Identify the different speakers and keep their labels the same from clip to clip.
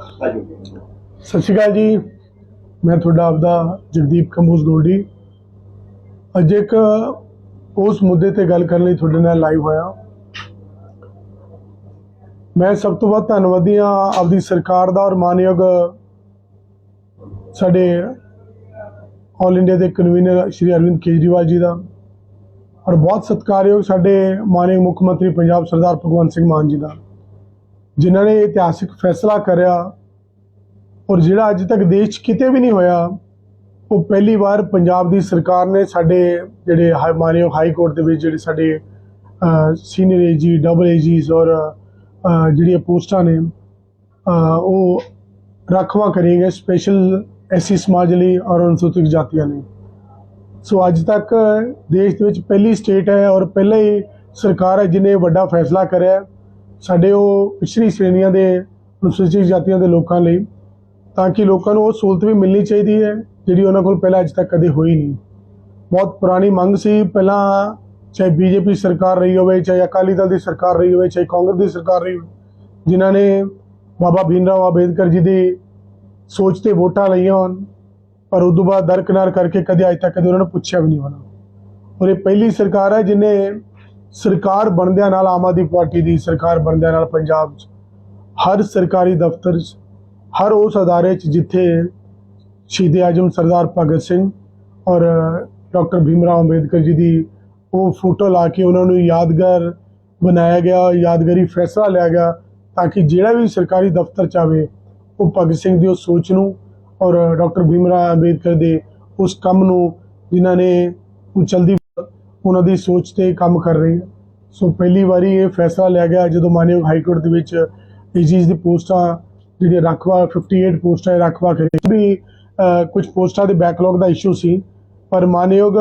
Speaker 1: ਸਤਿ ਸ਼੍ਰੀ ਅਕਾਲ ਜੀ। ਮੈਂ ਤੁਹਾਡਾ ਆਪਦਾ ਜਗਦੀਪ ਕੰਬੋਜ ਗੋਲਡੀ। ਅੱਜ ਇੱਕ ਉਸ ਮੁੱਦੇ ਤੇ ਗੱਲ ਕਰਨ ਲਈ ਤੁਹਾਡੇ ਨਾਲ ਲਾਈਵ ਹੋਇਆ। ਮੈਂ ਸਭ ਤੋਂ ਵੱਧ ਧੰਨਵਾਦੀ ਹਾਂ ਆਪਦੀ ਸਰਕਾਰ ਦਾ ਔਰ ਮਾਨਯੋਗ ਸਾਡੇ ਆਲ ਇੰਡੀਆ ਦੇ ਕਨਵੀਨਰ ਸ਼੍ਰੀ ਅਰਵਿੰਦ ਕੇਜਰੀਵਾਲ ਜੀ ਦਾ ਔਰ ਬਹੁਤ ਸਤਿਕਾਰਯੋਗ ਸਾਡੇ ਮਾਨਯੋਗ ਮੁੱਖ ਮੰਤਰੀ ਪੰਜਾਬ ਸਰਦਾਰ ਭਗਵੰਤ ਸਿੰਘ ਮਾਨ ਜੀ ਦਾ। ਜਿਨ੍ਹਾਂ ਨੇ ਇਤਿਹਾਸਿਕ ਫੈਸਲਾ ਕਰਿਆ ਔਰ ਜਿਹੜਾ ਅੱਜ ਤੱਕ ਦੇਸ਼ 'ਚ ਕਿਤੇ ਵੀ ਨਹੀਂ ਹੋਇਆ, ਉਹ ਪਹਿਲੀ ਵਾਰ ਪੰਜਾਬ ਦੀ ਸਰਕਾਰ ਨੇ ਸਾਡੇ ਜਿਹੜੇ ਹਾਈ- ਮਾਨਯੋਗ ਹਾਈ ਕੋਰਟ ਦੇ ਵਿੱਚ ਜਿਹੜੇ ਸਾਡੇ ਸੀਨੀਅਰ ਏਜੀ ਡਬਲ ਏਜੀਸ ਔਰ ਜਿਹੜੀਆਂ ਪੋਸਟਾਂ ਨੇ ਉਹ ਰਾਖਵਾਂ ਕਰੀਆਂ ਗਏ ਸਪੈਸ਼ਲ ਐਸੀ ਸਮਾਜ ਲਈ ਔਰ ਅਨੁਸੂਚਿਤ ਜਾਤੀਆਂ ਲਈ। ਸੋ ਅੱਜ ਤੱਕ ਦੇਸ਼ ਦੇ ਵਿੱਚ ਪਹਿਲੀ ਸਟੇਟ ਹੈ ਔਰ ਪਹਿਲਾ ਹੀ ਸਰਕਾਰ ਹੈ ਜਿਨੇ ਵੱਡਾ ਫੈਸਲਾ ਕਰਿਆ। ਸਾਡੇ ਉਹ ਪਿਛੜੀ ਸ਼੍ਰੇਣੀਆਂ ਦੇ ਅਨੁਸੂਚਿਤ ਜਾਤੀਆਂ ਦੇ ਲੋਕਾਂ ਲਈ, ਤਾਂ ਕਿ ਲੋਕਾਂ ਨੂੰ ਉਹ ਸਹੂਲਤ ਵੀ ਮਿਲਣੀ ਚਾਹੀਦੀ ਹੈ, ਜਿਹੜੀ ਉਹਨਾਂ ਕੋਲ ਪਹਿਲਾਂ ਅੱਜ ਤੱਕ ਕਦੇ ਹੋਈ ਨਹੀਂ। ਬਹੁਤ ਪੁਰਾਣੀ ਮੰਗ ਸੀ, ਪਹਿਲਾਂ ਚਾਹੇ ਬੀਜੇਪੀ ਸਰਕਾਰ ਰਹੀ ਹੋਵੇ, ਚਾਹੇ ਅਕਾਲੀ ਦਲ ਦੀ ਸਰਕਾਰ ਰਹੀ ਹੋਵੇ, ਚਾਹੇ ਕਾਂਗਰਸ ਦੀ ਸਰਕਾਰ ਰਹੀ ਹੋਵੇ, ਜਿਨ੍ਹਾਂ ਨੇ ਬਾਬਾ ਭੀਮਰਾਓ ਅੰਬੇਦਕਰ ਜੀ ਦੀ ਸੋਚ ਤੇ ਵੋਟਾਂ ਲਈਆਂ ਹੋਣ, ਪਰ ਉਦੋਂ ਬਾਅਦ ਦਰਕਨਾਰ ਕਰਕੇ ਕਦੇ ਅੱਜ ਤੱਕ ਕਦੇ ਉਹਨਾਂ ਨੂੰ ਪੁੱਛਿਆ ਵੀ ਨਹੀਂ ਹੋਣਾ। ਔਰ ਇਹ ਪਹਿਲੀ ਸਰਕਾਰ ਹੈ, ਜਿਨੇ ਸਰਕਾਰ ਬਣਦਿਆਂ ਨਾਲ ਆਮ ਆਦਮੀ ਪਾਰਟੀ ਦੀ ਸਰਕਾਰ ਬਣਦਿਆਂ ਨਾਲ ਪੰਜਾਬ 'ਚ, ਹਰ ਸਰਕਾਰੀ ਦਫ਼ਤਰ 'ਚ, ਹਰ ਉਸ ਅਦਾਰੇ 'ਚ ਜਿੱਥੇ ਸ਼ਹੀਦ ਆਜਮ ਸਰਦਾਰ ਭਗਤ ਸਿੰਘ ਔਰ ਡਾਕਟਰ ਭੀਮਰਾਓ ਅੰਬੇਦਕਰ ਜੀ ਦੀ ਉਹ ਫੋਟੋ ਲਾ ਕੇ ਉਹਨਾਂ ਨੂੰ ਯਾਦਗਾਰ ਬਣਾਇਆ ਗਿਆ, ਯਾਦਗਾਰੀ ਫੈਸਲਾ ਲਿਆ ਗਿਆ ਤਾਂ ਕਿ ਜਿਹੜਾ ਵੀ ਸਰਕਾਰੀ ਦਫ਼ਤਰ ਚ ਆਵੇ, ਉਹ ਭਗਤ ਸਿੰਘ ਦੀ ਉਸ ਸੋਚ ਨੂੰ ਔਰ ਡਾਕਟਰ ਭੀਮਰਾਓ ਅੰਬੇਦਕਰ ਦੇ ਉਸ ਕੰਮ ਨੂੰ ਜਿਨ੍ਹਾਂ ਨੇ ਉਹ ਚਲਦੀ ਉਹਨਾਂ ਦੀ ਸੋਚ ਤੇ ਕੰਮ ਕਰ ਰਹੀ ਹੈ। ਸੋ ਪਹਿਲੀ ਵਾਰੀ ਇਹ ਫੈਸਲਾ ਲਿਆ ਗਿਆ ਜਦੋਂ ਮਾਨਯੋਗ ਹਾਈ ਕੋਰਟ ਦੇ ਵਿੱਚ ਏਜੀਸ ਦੀ ਪੋਸਟਾਂ ਜਿਹੜੇ ਰੱਖਵਾ 58 ਪੋਸਟਾਂ ਇਹ ਰੱਖਵਾ ਕਰੇ ਵੀ ਕੁਝ ਪੋਸਟਾਂ ਦੇ ਬੈਕਲੌਗ ਦਾ ਇਸ਼ੂ ਸੀ, ਪਰ ਮਾਨਯੋਗ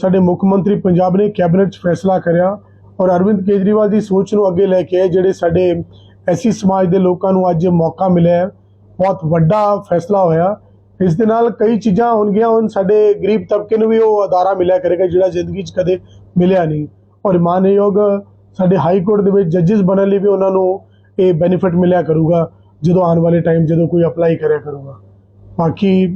Speaker 1: ਸਾਡੇ ਮੁੱਖ ਮੰਤਰੀ ਪੰਜਾਬ ਨੇ ਕੈਬਨਿਟ 'ਚ ਫੈਸਲਾ ਕਰਿਆ ਔਰ ਅਰਵਿੰਦ ਕੇਜਰੀਵਾਲ ਦੀ ਸੋਚ ਨੂੰ ਅੱਗੇ ਲੈ ਕੇ ਜਿਹੜੇ ਸਾਡੇ ਐਸੀ ਸਮਾਜ ਦੇ ਲੋਕਾਂ ਨੂੰ ਅੱਜ ਮੌਕਾ ਮਿਲਿਆ ਬਹੁਤ ਵੱਡਾ ਫੈਸਲਾ ਹੋਇਆ। ਇਸ ਦੇ ਨਾਲ ਕਈ ਚੀਜ਼ਾਂ ਹੋਣਗੀਆਂ, ਹੁਣ ਸਾਡੇ ਗਰੀਬ ਤਬਕੇ ਨੂੰ ਵੀ ਉਹ ਅਦਾਰਾ ਮਿਲਿਆ ਕਰੇਗਾ ਜਿਹੜਾ ਜ਼ਿੰਦਗੀ 'ਚ ਕਦੇ ਮਿਲਿਆ ਨਹੀਂ। ਔਰ ਮਾਨਯੋਗ ਸਾਡੇ ਹਾਈ ਕੋਰਟ ਦੇ ਵਿੱਚ ਜੱਜਸ ਬਣਨ ਲਈ ਵੀ ਉਹਨਾਂ ਨੂੰ ਇਹ ਬੈਨੀਫਿਟ ਮਿਲਿਆ ਕਰੂਗਾ, ਜਦੋਂ ਆਉਣ ਵਾਲੇ ਟਾਈਮ ਜਦੋਂ ਕੋਈ ਅਪਲਾਈ ਕਰਿਆ ਕਰੂਗਾ। ਬਾਕੀ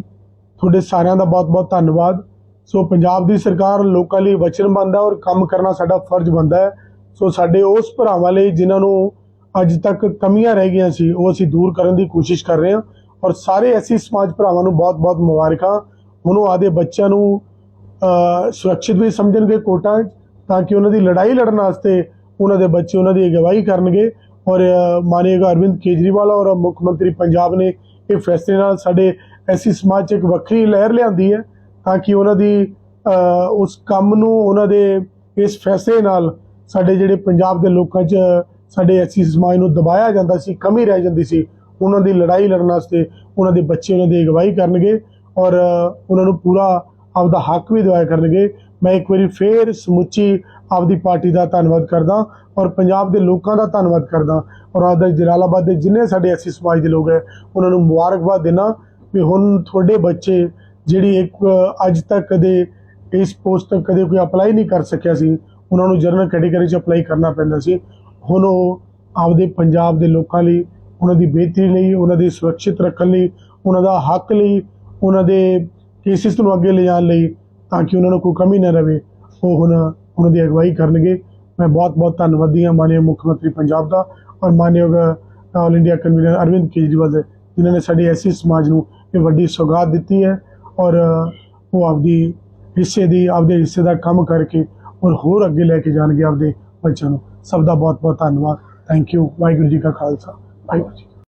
Speaker 1: ਤੁਹਾਡੇ ਸਾਰਿਆਂ ਦਾ ਬਹੁਤ-ਬਹੁਤ ਧੰਨਵਾਦ। ਸੋ ਪੰਜਾਬ ਦੀ ਸਰਕਾਰ ਲੋਕਾਂ ਲਈ ਵਚਨਬੰਦ ਹੈ ਔਰ ਕੰਮ ਕਰਨਾ ਸਾਡਾ ਫਰਜ਼ ਬਣਦਾ ਹੈ। ਸੋ ਸਾਡੇ ਉਸ ਭਰਾਵਾਂ ਲਈ ਜਿਨ੍ਹਾਂ ਨੂੰ ਅੱਜ ਤੱਕ ਕਮੀਆਂ ਰਹਿ ਗਈਆਂ ਸੀ, ਉਹ ਅਸੀਂ ਦੂਰ ਕਰਨ ਦੀ ਕੋਸ਼ਿਸ਼ ਕਰ ਰਹੇ ਹਾਂ। ਔਰ ਸਾਰੇ ਐਸੀ ਸਮਾਜ ਭਰਾਵਾਂ ਨੂੰ ਬਹੁਤ-ਬਹੁਤ ਮੁਬਾਰਕਾਂ। ਉਹਨੂੰ ਉਹ ਆਦੇ ਬੱਚਿਆਂ ਨੂੰ ਸੁਰੱਖਿਅਤ ਵੀ ਸਮਝਣਗੇ ਕੋਟਾਂ 'ਚ ਤਾਂ ਕਿ ਉਹਨਾਂ ਦੀ ਲੜਾਈ ਲੜਨ ਵਾਸਤੇ ਉਹਨਾਂ ਦੇ ਬੱਚੇ ਉਹਨਾਂ ਦੀ ਅਗਵਾਈ ਕਰਨਗੇ। ਔਰ ਅ, ਮਾਨਯੋਗ ਅਰਵਿੰਦ ਕੇਜਰੀਵਾਲ ਔਰ ਮੁੱਖ ਮੰਤਰੀ ਪੰਜਾਬ ਨੇ ਇਹ ਫੈਸਲੇ ਨਾਲ ਸਾਡੇ ਐਸੀ ਸਮਾਜ 'ਚ ਇੱਕ ਵੱਖਰੀ ਲਹਿਰ ਲਿਆਂਦੀ ਹੈ ਤਾਂ ਕਿ ਉਹਨਾਂ ਦੀ ਉਸ ਕੰਮ ਨੂੰ ਉਹਨਾਂ ਦੇ ਇਸ ਫੈਸਲੇ ਨਾਲ ਸਾਡੇ ਜਿਹੜੇ ਪੰਜਾਬ ਦੇ ਲੋਕਾਂ 'ਚ ਸਾਡੇ ਐਸੀ ਸਮਾਜ ਨੂੰ ਦਬਾਇਆ ਜਾਂਦਾ ਸੀ ਕਮੀ ਰਹਿ ਜਾਂਦੀ ਸੀ ਉਹਨਾਂ ਦੀ ਲੜਾਈ ਲੜਨ ਵਾਸਤੇ ਉਹਨਾਂ ਦੇ ਬੱਚੇ ਉਹਨਾਂ ਦੀ ਅਗਵਾਈ ਕਰਨਗੇ ਔਰ ਉਹਨਾਂ ਨੂੰ ਪੂਰਾ ਆਪਦਾ ਹੱਕ ਵੀ ਦਿਵਾਇਆ ਕਰਨਗੇ। ਮੈਂ ਇੱਕ ਵਾਰੀ ਫੇਰ ਸਮੁੱਚੀ ਆਪਦੀ ਪਾਰਟੀ ਦਾ ਧੰਨਵਾਦ ਕਰਦਾ ਔਰ ਪੰਜਾਬ ਦੇ ਲੋਕਾਂ ਦਾ ਧੰਨਵਾਦ ਕਰਦਾ ਔਰ ਆਪਦਾ ਜਲਾਲਾਬਾਦ ਦੇ ਜਿੰਨੇ ਸਾਡੇ ਐਸੀ ਸਮਾਜ ਦੇ ਲੋਕ ਹੈ, ਉਹਨਾਂ ਨੂੰ ਮੁਬਾਰਕਬਾਦ ਦੇਣਾ ਵੀ ਹੁਣ ਤੁਹਾਡੇ ਬੱਚੇ ਜਿਹੜੀ ਇੱਕ ਅੱਜ ਤੱਕ ਕਦੇ ਇਸ ਪੋਸਟ ਤੱਕ ਕਦੇ ਕੋਈ ਅਪਲਾਈ ਨਹੀਂ ਕਰ ਸਕਿਆ ਸੀ, ਉਹਨਾਂ ਨੂੰ ਜਨਰਲ ਕੈਟਾਗਰੀ 'ਚ ਅਪਲਾਈ ਕਰਨਾ ਪੈਂਦਾ ਸੀ। ਹੁਣ ਉਹ ਆਪਦੇ ਪੰਜਾਬ ਦੇ ਲੋਕਾਂ ਲਈ ਉਹਨਾਂ ਦੀ ਬਿਹਤਰੀ ਲਈ, ਉਹਨਾਂ ਦੀ ਸੁਰੱਖਿਅਤ ਰੱਖਣ ਲਈ, ਉਹਨਾਂ ਦਾ ਹੱਕ ਲਈ, ਉਹਨਾਂ ਦੇ ਕੇਸਿਸ ਨੂੰ ਅੱਗੇ ਲਿਜਾਣ ਲਈ ਤਾਂ ਕਿ ਉਹਨਾਂ ਨੂੰ ਕੋਈ ਕਮੀ ਨਾ ਰਵੇ, ਉਹ ਹੁਣ ਉਹਨਾਂ ਦੀ ਅਗਵਾਈ ਕਰਨਗੇ। ਮੈਂ ਬਹੁਤ ਬਹੁਤ ਧੰਨਵਾਦੀ ਹਾਂ ਮਾਨਯੋਗ ਮੁੱਖ ਮੰਤਰੀ ਪੰਜਾਬ ਦਾ ਔਰ ਮਾਨਯੋਗ all India convener Arvind Kejriwal ਦੇ, ਜਿਨ੍ਹਾਂ ਨੇ ਸਾਡੇ ਐਸੀ ਸਮਾਜ ਨੂੰ ਇਹ ਵੱਡੀ ਸੌਗਾਤ ਦਿੱਤੀ ਹੈ ਔਰ, ਉਹ ਆਪਦੀ ਹਿੱਸੇ ਦੀ, ਆਪਦੇ ਹਿੱਸੇ ਦਾ ਕੰਮ ਕਰਕੇ ਔਰ ਹੋਰ ਅੱਗੇ ਲੈ ਕੇ ਜਾਣਗੇ ਆਪਦੇ ਬੱਚਿਆਂ ਨੂੰ। ਸਭ ਦਾ ਬਹੁਤ ਬਹੁਤ ਧੰਨਵਾਦ। ਥੈਂਕ ਯੂ ਵਾਹਿਗੁਰੂ ਜੀ ਕਾ ਖਾਲਸਾ। ਵਾਹਿਗੁਰੂ ਜੀ ਕੀ ਫਤਿਹ।